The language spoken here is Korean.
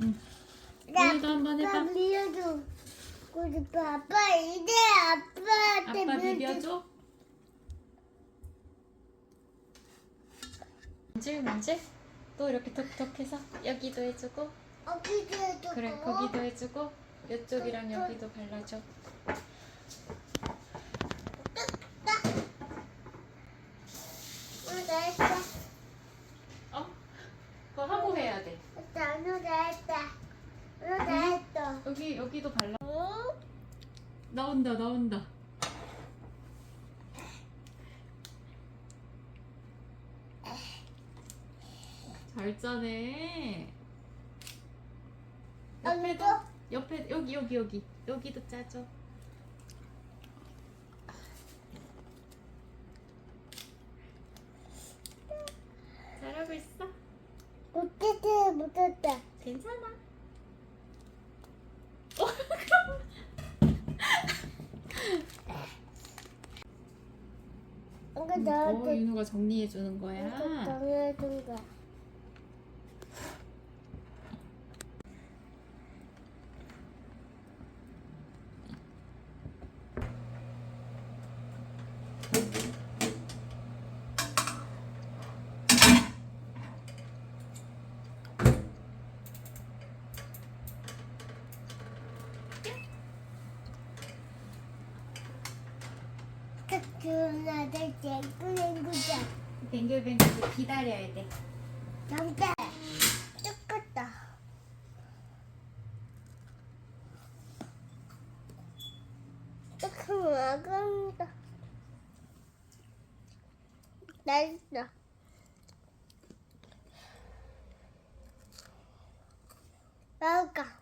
응. 나 오늘도 한번 해봐. 밀어줘. 우리 아빠 이제 아빠한테 아빠. 비벼줘. 만질 만질. 또 이렇게 톡톡해서 여기도 해주고 어디도 해줘. 그래 거기도 해주고 이쪽이랑 여기도 발라줘. 응, 나 했다. 어? 그거 하고 해야 돼. 했다. 오늘 다 했다. 오늘 다 했다. 여기 여기도 발라. 어? 나온다 나온다. 잘 짜네. 옆에도? 옆에 여기 여기 여기 여기도 짜줘. 잘하고 있어. 못했다. 못했다. 괜찮아. 이거 어, 나한테 윤우가 정리해 주는 거야. 이거 정해준 거야. 나들 거자. 뱅글뱅글 기다려야 돼. 남자 똑같다. 조금 아깝다. 맛있어. 나올까? 까.